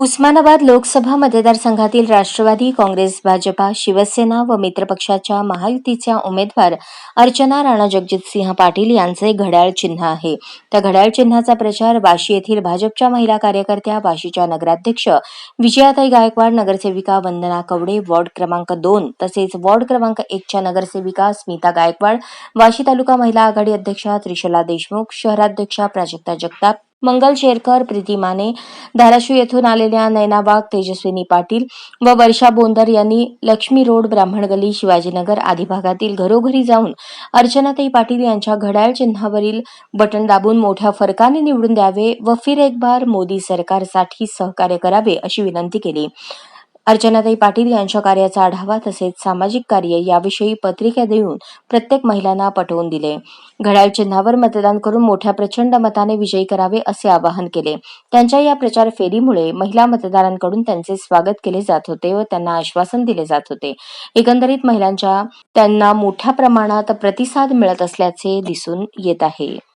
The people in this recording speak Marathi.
उस्मानाबाद लोकसभा मतदारसंघातील राष्ट्रवादी काँग्रेस भाजपा शिवसेना व मित्रपक्षाच्या महायुतीच्या उमेदवार अर्चना राणा जगजितसिंह पाटील यांचे घड्याळ चिन्ह आहे. त्या घड्याळ चिन्हाचा प्रचार वाशी येथील भाजपच्या महिला कार्यकर्त्या वाशीच्या नगराध्यक्ष विजयाताई गायकवाड नगरसेविका वंदना कवडे वॉर्ड क्रमांक दोन तसेच वॉर्ड क्रमांक एकच्या नगरसेविका स्मिता गायकवाड वाशी तालुका महिला आघाडी अध्यक्षा त्रिशला देशमुख शहराध्यक्षा प्राजक्ता जगताप मंगल शेरकर प्रीती माने धाराशिव येथून आलेल्या नैना वाघ तेजस्विनी पाटील व वर्षा बोंदर यांनी लक्ष्मी रोड ब्राह्मण गली शिवाजीनगर आदी भागातील घरोघरी जाऊन अर्चनाताई पाटील यांच्या घड्याळ चिन्हावरील बटन दाबून मोठ्या फरकाने निवडून द्यावे व फिर एक बार मोदी सरकारसाठी सहकार्य करावे अशी विनंती केली. अर्चनाताई पाटील यांच्या कार्याचा आढावा तसेच सामाजिक कार्य याविषयी पत्रिका देऊन प्रत्येक महिलांना पटवून दिले. घड्याळ चिन्हावर मतदान करून मोठ्या प्रचंड मताने विजयी करावे असे आवाहन केले. त्यांच्या या प्रचार फेरीमुळे महिला मतदारांकडून त्यांचे स्वागत केले जात होते व त्यांना आश्वासन दिले जात होते. एकंदरीत महिलांच्या त्यांना मोठ्या प्रमाणात प्रतिसाद मिळत असल्याचे दिसून येत आहे.